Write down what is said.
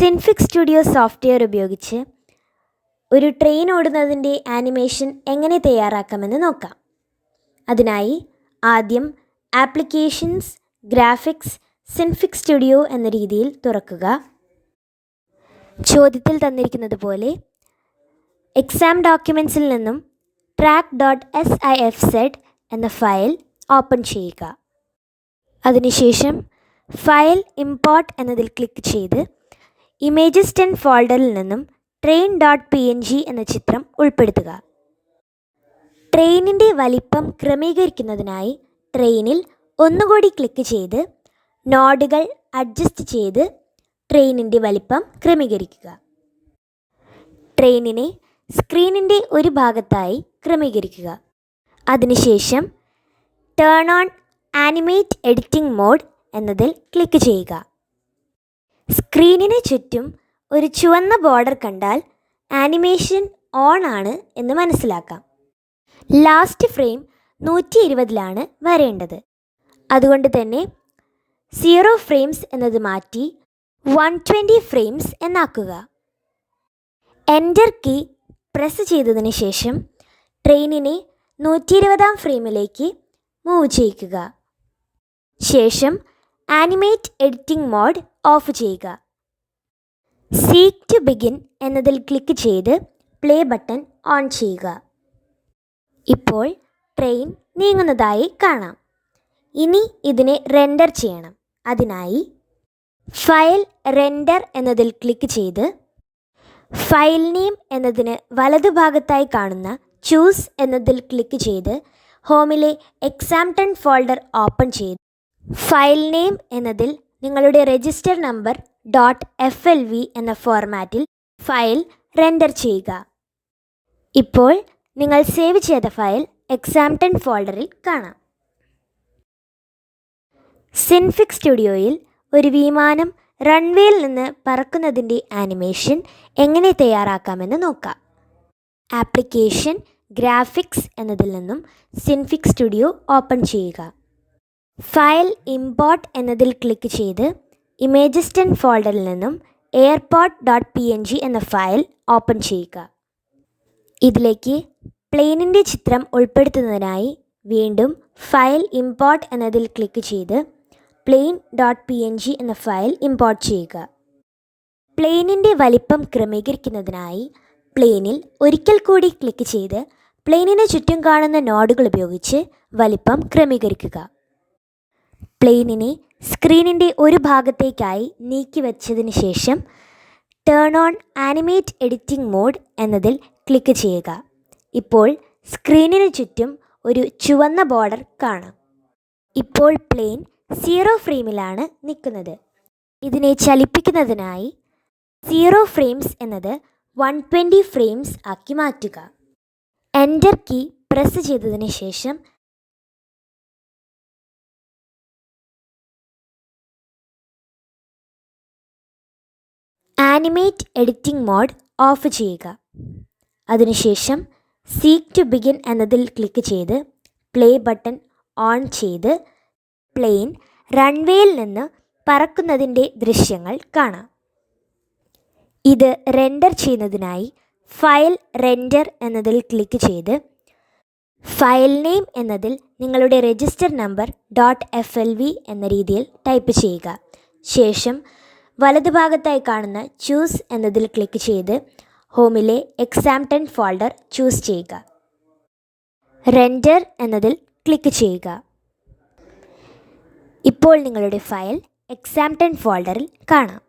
Synfig studio software ഉപയോഗിച്ച് ഒരു train ഓടുന്നതിന്റെ animation എങ്ങനെ തയ്യാറാക്കാമെന്ന് നോക്കാം. അതിനായി ആദ്യം ആപ്ലിക്കേഷൻസ് ഗ്രാഫിക്സ് സിൻഫിക് സ്റ്റുഡിയോ എന്ന രീതിയിൽ തുറക്കുക. ചോദ്യത്തിൽ തന്നിരിക്കുന്നത് പോലെ എക്സാം ഡോക്യുമെൻസിൽ നിന്നും track dot S I F Z എന്ന ഫയൽ ഓപ്പൺ ചെയ്യുക. അതിനുശേഷം ഫയൽ ഇമ്പോർട്ട് എന്നതിൽ ക്ലിക്ക് ചെയ്ത് ഇമേജസ് ടെൻ ഫോൾഡറിൽ നിന്നും train dot P N G എന്ന ചിത്രം ഉൾപ്പെടുത്തുക. ട്രെയിനിന്റെ വലിപ്പം ക്രമീകരിക്കുന്നതിനായി ട്രെയിനിൽ ഒന്നുകൂടി ക്ലിക്ക് ചെയ്ത് നോഡുകൾ അഡ്ജസ്റ്റ് ചെയ്ത് ട്രെയിനിന്റെ വലിപ്പം ക്രമീകരിക്കുക. ട്രെയിനിനെ സ്ക്രീനിന്റെ ഒരു ഭാഗത്തായി ക്രമീകരിക്കുക. അതിനുശേഷം turn on animate editing mode എന്നതിൽ ക്ലിക്ക് ചെയ്യുക. സ്ക്രീനിന് ചുറ്റും ഒരു ചുവന്ന ബോർഡർ കണ്ടാൽ ആനിമേഷൻ ഓൺ ആണ് എന്ന് മനസ്സിലാക്കാം. ലാസ്റ്റ് ഫ്രെയിം നൂറ്റി ഇരുപതിലാണ് വരേണ്ടത്. അതുകൊണ്ട് തന്നെ സീറോ ഫ്രെയിംസ് എന്നത് മാറ്റി വൺ ട്വന്റി ഫ്രെയിംസ് എന്നാക്കുക. എന്റർ കീ പ്രസ് ചെയ്തതിന് ശേഷം ട്രെയിനിനെ നൂറ്റി ഇരുപതാം ഫ്രെയിമിലേക്ക് മൂവ് ചെയ്യിക്കുക. ശേഷം ആനിമേറ്റ് എഡിറ്റിംഗ് മോഡ് ഓഫ് ചെയ്യുക. സീക്ക് ടു ബിഗിൻ എന്നതിൽ ക്ലിക്ക് ചെയ്ത് പ്ലേ ബട്ടൺ ഓൺ ചെയ്യുക. ഇപ്പോൾ ട്രെയിൻ നീങ്ങുന്നതായി കാണാം. ഇനി ഇതിനെ റെൻഡർ ചെയ്യണം. അതിനായി ഫയൽ റെൻഡർ എന്നതിൽ ക്ലിക്ക് ചെയ്ത് ഫയൽ നെയിം എന്നതിന് വലതുഭാഗത്തായി കാണുന്ന ചൂസ് എന്നതിൽ ക്ലിക്ക് ചെയ്ത് ഹോമിലെ എക്സാം ഫോൾഡർ ഓപ്പൺ ചെയ്ത് ഫയൽ നെയിം എന്നതിൽ നിങ്ങളുടെ register number dot F L V എന്ന ഫോർമാറ്റിൽ ഫയൽ റെൻഡർ ചെയ്യുക. ഇപ്പോൾ നിങ്ങൾ സേവ് ചെയ്ത ഫയൽ എക്സാം ടെൻ ഫോൾഡറിൽ കാണാം. സിൻഫിക് സ്റ്റുഡിയോയിൽ ഒരു വിമാനം റൺവേയിൽ നിന്ന് പറക്കുന്നതിന്റെ ആനിമേഷൻ എങ്ങനെ തയ്യാറാക്കാമെന്ന് നോക്കാം. ആപ്ലിക്കേഷൻ ഗ്രാഫിക്സ് എന്നതിൽ നിന്നും സിൻഫിക് സ്റ്റുഡിയോ ഓപ്പൺ ചെയ്യുക. ഫയൽ ഇമ്പോർട്ട് എന്നതിൽ ക്ലിക്ക് ചെയ്ത് ഇമേജസ് ടെൻ ഫോൾഡറിൽ നിന്നും airport dot P N G എന്ന ഫയൽ ഓപ്പൺ ചെയ്യുക. ഇതിലേക്ക് പ്ലെയിനിന്റെ ചിത്രം ഉൾപ്പെടുത്തുന്നതിനായി വീണ്ടും ഫയൽ ഇമ്പോർട്ട് എന്നതിൽ ക്ലിക്ക് ചെയ്ത് plane dot P N G എന്ന ഫയൽ ഇമ്പോർട്ട് ചെയ്യുക. പ്ലെയിനിന്റെ വലിപ്പം ക്രമീകരിക്കുന്നതിനായി പ്ലെയിനിൽ ഒരിക്കൽ കൂടി ക്ലിക്ക് ചെയ്ത് പ്ലെയിനിന് ചുറ്റും കാണുന്ന നോഡുകൾ ഉപയോഗിച്ച് വലിപ്പം ക്രമീകരിക്കുക. പ്ലെയിനിനെ സ്ക്രീനിന്റെ ഒരു ഭാഗത്തേക്കായി നീക്കി വച്ചതിന് ശേഷം turn on animate editing mode എന്നതിൽ ക്ലിക്ക് ചെയ്യുക. ഇപ്പോൾ സ്ക്രീനിന് ചുറ്റും ഒരു ചുവന്ന ബോർഡർ കാണാം. ഇപ്പോൾ പ്ലെയിൻ സീറോ ഫ്രെയിമിലാണ് നിൽക്കുന്നത്. ഇതിനെ ചലിപ്പിക്കുന്നതിനായി സീറോ ഫ്രെയിംസ് എന്നത് വൺ ട്വന്റി ഫ്രെയിംസ് ആക്കി മാറ്റുക. എന്റർ കീ പ്രസ് ചെയ്തതിന് ശേഷം ആനിമേറ്റ് എഡിറ്റിംഗ് മോഡ് ഓഫ് ചെയ്യുക. അതിനുശേഷം സീക്ക് ടു ബിഗിൻ എന്നതിൽ ക്ലിക്ക് ചെയ്ത് പ്ലേ ബട്ടൺ ഓൺ ചെയ്ത് പ്ലെയിൻ റൺവേയിൽ നിന്ന് പറക്കുന്നതിന്റെ ദൃശ്യങ്ങൾ കാണാം. ഇത് റെൻഡർ ചെയ്യുന്നതിനായി ഫയൽ റെൻഡർ എന്നതിൽ ക്ലിക്ക് ചെയ്ത് ഫയൽ നെയിം എന്നതിൽ നിങ്ങളുടെ register number dot F L V എന്ന രീതിയിൽ ടൈപ്പ് ചെയ്യുക. ശേഷം വലതുഭാഗത്തായി കാണുന്ന ചൂസ് എന്നതിൽ ക്ലിക്ക് ചെയ്ത് ഹോമിലെ എക്സാം ടെൻ ഫോൾഡർ ചൂസ് ചെയ്യുക. റെൻഡർ എന്നതിൽ ക്ലിക്ക് ചെയ്യുക. ഇപ്പോൾ നിങ്ങളുടെ ഫയൽ എക്സാം ടെൻ ഫോൾഡറിൽ കാണാം.